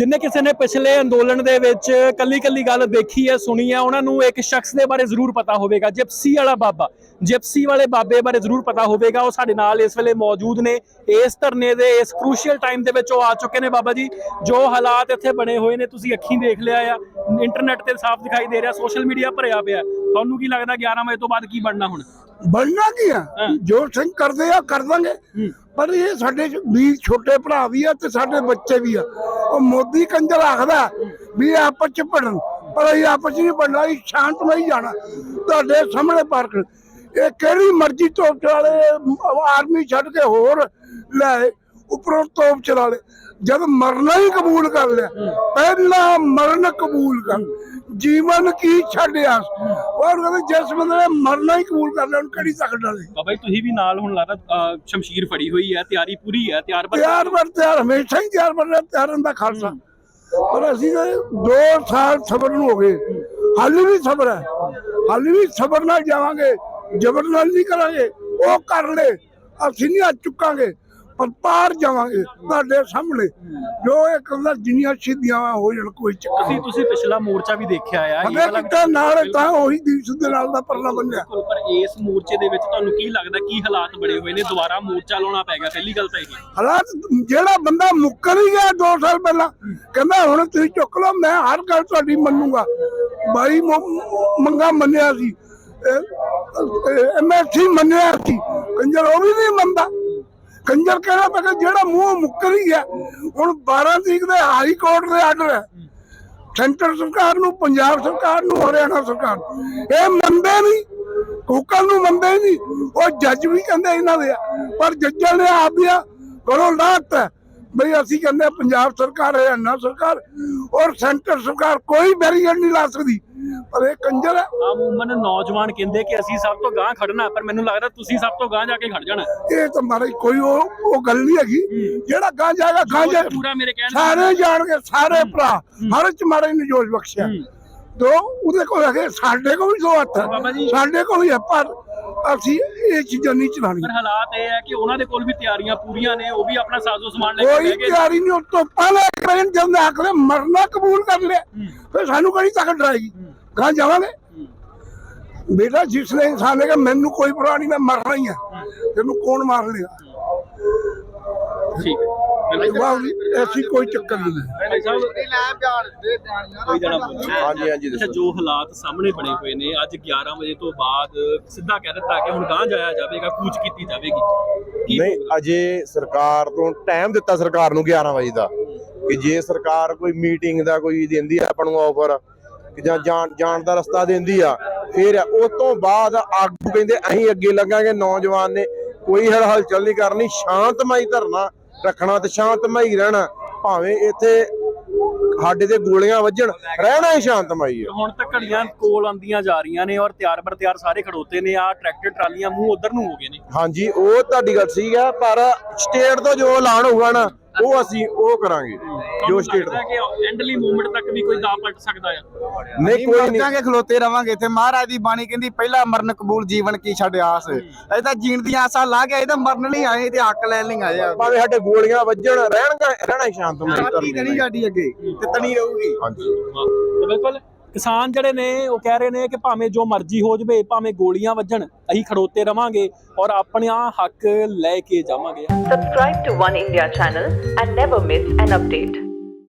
ਜਿੰਨੇ ਕਿਸੇ ਨੇ ਪਿਛਲੇ ਅੰਦੋਲਨ ਦੇ ਵਿੱਚ ਕੱਲੀ ਕੱਲੀ ਗੱਲ ਦੇਖੀ ਹੈ ਸੁਣੀ ਹੈ ਉਹਨਾਂ ਨੂੰ ਇੱਕ ਸ਼ਖਸ ਦੇ ਬਾਰੇ ਜ਼ਰੂਰ ਪਤਾ ਹੋਵੇਗਾ। ਜਿਪਸੀ ਵਾਲਾ ਬਾਬਾ ਜਿਪਸੀ ਵਾਲੇ ਬਾਬੇ ਬਾਰੇ ਜ਼ਰੂਰ ਪਤਾ ਹੋਵੇਗਾ। ਉਹ ਸਾਡੇ ਨਾਲ ਇਸ ਵੇਲੇ ਮੌਜੂਦ ਨੇ। ਇਸ ਧਰਨੇ ਦੇ ਇਸ ਕ੍ਰੂਸ਼ੀਅਲ ਟਾਈਮ ਦੇ ਵਿੱਚ ਉਹ ਆ ਚੁੱਕੇ ਨੇ ਬਾਬਾ ਜੀ। ਜੋ ਹਾਲਾਤ ਇੱਥੇ ਬਣੇ ਹੋਏ ਨੇ ਤੁਸੀਂ ਅੱਖੀਂ ਦੇਖ ਲਿਆ ਆ। ਇੰਟਰਨੈਟ ਤੇ ਸਾਫ਼ ਦਿਖਾਈ ਦੇ ਰਿਹਾ ਸੋਸ਼ਲ ਮੀਡੀਆ ਭਰਿਆ ਪਿਆ ਤੁਹਾਨੂੰ ਕੀ ਲੱਗਦਾ 11 ਵਜੇ ਤੋਂ ਬਾਅਦ ਕੀ ਬਣਨਾ ਹੁਣ? ਬਣਨਾ ਕੀ ਆ। ਜੋ ਸਿੰਘ ਕਰਦੇ ਆ ਕਰ ਦਾਂਗੇ। ਪਰ ਇਹ ਸਾਡੇ ਵੀਰ ਛੋਟੇ ਭਰਾ ਵੀ ਆ ਤੇ ਸਾਡੇ ਬੱਚੇ ਵੀ ਆ। ਉਹ ਮੋਦੀ ਕੰਜਰ ਆਖਦਾ ਵੀ ਆਪਸ ਚ ਪੜਨ ਪਰ ਇਹ ਆਪਸ ਚ ਨਹੀਂ ਭੜਨਾ ਇਹ ਸ਼ਾਂਤਮਈ ਜਾਣਾ। ਤੁਹਾਡੇ ਸਾਹਮਣੇ ਪਾਰਕ। ਇਹ ਕਿਹੜੀ ਮਰਜ਼ੀ ਤੋਪ ਵਾਲੇ ਆਰਮੀ ਛੱਡ ਕੇ ਹੋਰ ਲੈ ਉੱਪਰੋਂ ਤੋਪ ਚਲਾ ਲੈ। ਜਦ ਮਰਨਾ ਹੀ ਕਬੂਲ ਕਰ ਲਿਆ ਪਹਿਲਾ ਮਰਨ ਕਬੂਲ ਕਰ। ਜੀਵਨ ਕੀ ਛੱਡਿਆ? ਔਰ ਕਹਿੰਦੇ ਜਿਸ ਬੰਦੇ ਨੇ ਮਰਨਾ ਹੀ ਕਬੂਲ ਕਰ ਲਿਆ ਉਹਨੂੰ ਕਿਹੜੀ ਤੱਕ ਡਾਲੇ? ਬਾਬਾ ਜੀ ਤੁਸੀਂ ਵੀ ਨਾਲ ਹੁਣ ਲੱਗਦਾ ਸ਼ਮਸ਼ੀਰ ਫੜੀ ਹੋਈ ਹੈ ਤਿਆਰੀ ਪੂਰੀ ਹੈ ਤਿਆਰ ਪਰ ਤਿਆਰ ਬਰ ਤਿਆਰ ਹਮੇਸ਼ਾ ਹੀ ਤਿਆਰ ਬਰ ਤਿਆਰ ਹੁੰਦਾ ਖਾਲਸਾ। ਪਰ ਅਸੀਂ ਦੋ ਸਾਲ ਸਬਰ ਨੂੰ ਹੋ ਗਏ। ਹਾਲੇ ਵੀ ਸਬਰ ਹੈ। ਹਾਲੇ ਵੀ ਸਬਰ ਨਾਲ ਜਾਵਾਂਗੇ ਜ਼ਬਰ ਨਾਲ ਨਹੀਂ ਕਰਾਂਗੇ। ਉਹ ਕਰ ਲੈ ਅਸੀਂ ਨਹੀਂ ਚੁੱਕਾਂਗੇ। ਪਰ ਪਾਰ ਜਾਵਾਂਗੇ ਤੁਹਾਡੇ ਸਾਹਮਣੇ। ਜੋ ਇਹ ਕਹਿੰਦਾ ਜਿੰਨੀਆਂ ਸਿੱਧੀਆਂ ਹੋ ਜਾਣ ਕੋਈ ਚੱਕਰ ਤੁਸੀਂ ਨਹੀਂ। ਤੁਸੀਂ ਪਿਛਲਾ ਮੋਰਚਾ ਵੀ ਦੇਖਿਆ ਆ ਇਹ ਵਾਲਾ ਕਿਤਾ ਨਾਲ ਤਾਂ ਉਹੀ ਦੀਪ ਦੇ ਨਾਲ ਦਾ ਪਰਲਾ ਬੰਨਿਆ। ਬਿਲਕੁਲ, ਪਰ ਇਸ ਮੋਰਚੇ ਦੇ ਵਿੱਚ ਤੁਹਾਨੂੰ ਕੀ ਲੱਗਦਾ ਕੀ ਹਾਲਾਤ ਬਣੇ ਹੋਏ ਨੇ? ਦੁਬਾਰਾ ਮੋਰਚਾ ਲਾਉਣਾ ਪੈ ਗਿਆ ਪਹਿਲੀ ਗੱਲ ਤਾਂ ਇਹ ਹਾਲਾਤ ਜਿਹੜਾ ਬੰਦਾ ਮੁੱਕਰ ਹੀ ਗਿਆ 2 ਸਾਲ ਪਹਿਲਾਂ ਕਹਿੰਦਾ ਹੁਣ ਤੁਸੀਂ ਚੁੱਕ ਲਓ ਮੈਂ ਹਰ ਗੱਲ ਤੁਹਾਡੀ ਮੰਨੂਗਾ। ਬਾਈ ਮ- ਮੰਗਾ ਮੰਨਿਆ ਸੀ ਐਮਐਸਸੀ ਮੰਨਿਆ ਸੀ ਕੰਜਰ ਉਹ ਵੀ ਨਹੀਂ ਮੰਨਦਾ। ਕੰਜਰ ਕਹਿਣਾ ਪਿਆ ਜਿਹੜਾ ਮੂੰਹ ਮੁੱਕਰ ਹੀ ਗਿਆ ਹੁਣ 12 ਤਰੀਕ ਦੇ ਹਾਈ ਕੋਰਟ ਦੇ ਆਰਡਰ ਹੈ। ਸੈਂਟਰ ਸਰਕਾਰ ਨੂੰ, ਪੰਜਾਬ ਸਰਕਾਰ ਨੂੰ, ਹਰਿਆਣਾ ਸਰਕਾਰ ਨੂੰ। ਇਹ ਮੰਨਦੇ ਨਹੀਂ ਹੁਕਮ ਨੂੰ ਮੰਨਦੇ ਨਹੀਂ। ਉਹ ਜੱਜ ਵੀ ਕਹਿੰਦੇ ਇਹਨਾਂ ਦੇ ਪਰ ਜੱਜਾਂ ਨੇ ਆਪ ਵੀ ਆ ਕਰੋ ਲਾਤ ਬਈ ਅਸੀਂ ਕਹਿੰਦੇ ਆ ਪੰਜਾਬ ਸਰਕਾਰ ਹਰਿਆਣਾ ਸਰਕਾਰ ਔਰ ਸੈਂਟਰ ਸਰਕਾਰ ਕੋਈ ਬੈਰੀਅਰ ਨਹੀਂ ਲਾ ਸਕਦੀ। ਪਰ ਇਹ ਕੰਜਰ ਹੈ। ਆਮੂਮਨ ਨੌਜਵਾਨ ਕਹਿੰਦੇ ਕਿ ਅਸੀਂ ਸਭ ਤੋਂ ਗਾਂਹ ਖੜਨਾ ਪਰ ਮੈਨੂੰ ਲੱਗਦਾ ਤੁਸੀਂ ਸਭ ਤੋਂ ਗਾਂਹ ਜਾ ਕੇ ਖੜ ਜਾਣਾ। ਇਹ ਤਾਂ ਮਾਰੇ ਕੋਈ ਉਹ ਉਹ ਗੱਲ ਨਹੀਂ ਹੈਗੀ। ਜਿਹੜਾ ਗਾਂ ਜਾਏਗਾ ਗਾਂ ਜਾ ਪੂਰਾ ਮੇਰੇ ਕਹਿਣ ਸਾਰੇ ਜਾਣਗੇ ਸਾਰੇ ਭਰਾ। ਹਰ ਚ ਮਾਰੇ ਨੇ ਜੋਸ਼ ਬਖਸ਼ਿਆ। ਦੋ ਉਹਦੇ ਕੋਲ ਹੈਗੇ ਸਾਡੇ ਕੋਲ ਵੀ ਦੋ ਹੱਥ। ਹੈ। ਸਾਡੇ ਕੋਲ ਵੀ ਹੈ ਪਰ ਅਸੀਂ ਇਹ ਚੀਜ਼ਾਂ ਨਹੀਂ ਪਰ ਚਲਾਉਣੀਆਂ ਹਾਲਾਤ ਇਹ ਹੈ ਕਿ ਉਹਨਾਂ ਦੇ ਕੋਲ ਵੀ ਤਿਆਰੀਆਂ ਪੂਰੀਆਂ ਨੇ ਉਹ ਵੀ ਆਪਣਾ ਸਾਜ਼ੋ ਸਮਾਨ ਲੈ ਕੇ ਕੋਈ ਬਹਿ ਗਏ ਤਿਆਰੀ ਨਹੀਂ ਉਸ ਤੋਂ ਪਹਿਲਾਂ ਟ੍ਰੇਨ ਜਦ ਆਖਲੇ ਮਰਨਾ ਕਬੂਲ ਕਰ ਲਿਆ। ਫਿਰ ਸਾਨੂੰ ਕਿਹੜੀ ਤਾਕਤ ਡਰਾਏਗੀ ਕਹਾਂ ਜਾਵਾਂਗੇ? ਬੇਟਾ ਜਿਸ ਨੇ ਇਨਸਾਨ ਨੇ ਕਿਹਾ ਮੈਨੂੰ ਕੋਈ ਪਰਵਾਹ ਨਹੀਂ ਮੈਂ ਮਰਨਾ ਹੀ ਆ। ਤੈਨੂੰ ਕੌਣ ਮਾਰ ਲਿਆ? ਠੀਕ ਹੈ। ਐਸੀ ਕੋਈ ਚੱਕਰ ਨਹੀਂ ਹਾਂਜੀ ਹਾਂਜੀ ਅੱਛਾ ਦੱਸੋ। ਜੋ ਹਾਲਾਤ ਸਾਹਮਣੇ ਬਣੇ ਹੋਏ ਨੇ ਅੱਜ 11 ਵਜੇ ਤੋਂ ਬਾਅਦ ਸਿੱਧਾ ਕਹਿ ਦਿੱਤਾ ਕਿ ਹੁਣ ਗਾਂਹ ਜਾਇਆ ਜਾਵੇਗਾ ਕੂਚ ਕੀਤੀ ਜਾਵੇਗੀ। ਕੀ ਨਹੀਂ ਅਜੇ ਸਰਕਾਰ ਤੋਂ ਟਾਈਮ ਦਿੱਤਾ ਸਰਕਾਰ ਨੂੰ 11 ਵਜੇ ਦਾ ਕਿ ਜੇ ਸਰਕਾਰ ਕੋਈ ਮੀਟਿੰਗ ਦਾ ਕੋਈ ਦਿੰਦੀ ਆ ਆਪਾਂ ਨੂੰ ਆਫਰ ਕਿ ਜਾਂ ਜਾਣ ਜਾਣ ਦਾ ਰਸਤਾ ਦਿੰਦੀ ਆ ਫਿਰ ਉਸ ਤੋਂ ਬਾਅਦ ਆਗੂ ਕਹਿੰਦੇ ਅਸੀਂ ਅੱਗੇ ਲੱਗਾਂਗੇ ਨੌਜਵਾਨ ਨੇ ਕੋਈ ਹਲ ਹਲਚਲ ਨਹੀਂ ਕਰਨੀ ਸ਼ਾਂਤਮਈ ਧਰਨਾ ਰੱਖਣਾ ਤੇ ਸ਼ਾਂਤਮਈ ਰਹਿਣਾ ਭਾਵੇਂ ਇੱਥੇ ਸਾਡੇ ਤੇ ਗੋਲੀਆਂ ਵੱਜਣ ਰਹਿਣਾ ਹੀ ਸ਼ਾਂਤਮਈ ਆ। ਹੁਣ ਤੱਕ ਘੜੀਆਂ ਕੋਲ ਆਂਦੀਆਂ ਜਾ ਰਹੀਆਂ ਨੇ ਔਰ ਤਿਆਰ ਬਰ ਤਿਆਰ ਸਾਰੇ ਖੜੋਤੇ ਨੇ ਆ ਟਰੈਕਟਰ ਟਰਾਲੀਆਂ ਮੂੰਹ ਉਧਰ ਨੂੰ ਹੋ ਗਏ ਨੇ। ਹਾਂਜੀ ਉਹ ਤੁਹਾਡੀ ਗੱਲ ਸਹੀ ਆ ਪਰ ਸਟੇਟ ਤੋਂ ਜੋ ਐਲਾਨ ਹੋਊਗਾ ਨਾ ਉਹ ਅਸੀਂ ਉਹ ਕਰਾਂਗੇ ਜੋ ਸਟੇਟ ਦਾ। ਕਿ ਐਂਡਲੀ ਮੂਵਮੈਂਟ ਤੱਕ ਵੀ ਕੋਈ ਦਾ ਪਲਟ ਸਕਦਾ ਆ? ਨਹੀਂ ਕੋਈ ਨਹੀਂ। ਮਰਦਾਂਗੇ ਖਲੋਤੇ ਰਵਾਂਗੇ ਇੱਥੇ। ਮਹਾਰਾਜ ਦੀ ਬਾਣੀ ਕਹਿੰਦੀ ਪਹਿਲਾ ਮਰਨ ਕਬੂਲ ਜੀਵਨ ਕੀ ਛੱਡ ਆਸ। ਇਹ ਤਾਂ ਜੀਣ ਦੀਆਂ ਆਸਾਂ ਲਾ ਕੇ ਇਹ ਤਾਂ ਮਰਨ ਲਈ ਆਏ ਤੇ ਹੱਕ ਲੈਣ ਲਈ ਆਏ ਆ। ਭਾਵੇਂ ਸਾਡੇ ਗੋਲੀਆਂ ਵੱਜਣ ਰਹਿਣਗਾ ਰਹਿਣਾ ਹੀ ਸ਼ਾਂਤਮਈ ਸਾਡੀ ਧਰਨੇ ਨਹੀਂ। ਸਾਡੀ ਅੱਗੇ ਤੇ ਤਣੀ ਰਹੂਗੀ। ਹਾਂਜੀ। ਤੇ ਬਿਲਕੁਲ ਕਿਸਾਨ ਜਿਹੜੇ ਨੇ, ਉਹ ਕਹਿ ਰਹੇ ਨੇ ਕਿ ਭਾਵੇਂ ਜੋ ਮਰਜ਼ੀ ਹੋ ਜਵੇ, ਭਾਵੇਂ ਗੋਲੀਆਂ ਵੱਜਣ, ਅਸੀਂ ਖੜੋਤੇ ਰਵਾਂਗੇ ਔਰ ਆਪਣਾ ਹੱਕ ਲੈ ਕੇ ਜਾਵਾਂਗੇ Subscribe to One India channel and never miss an update.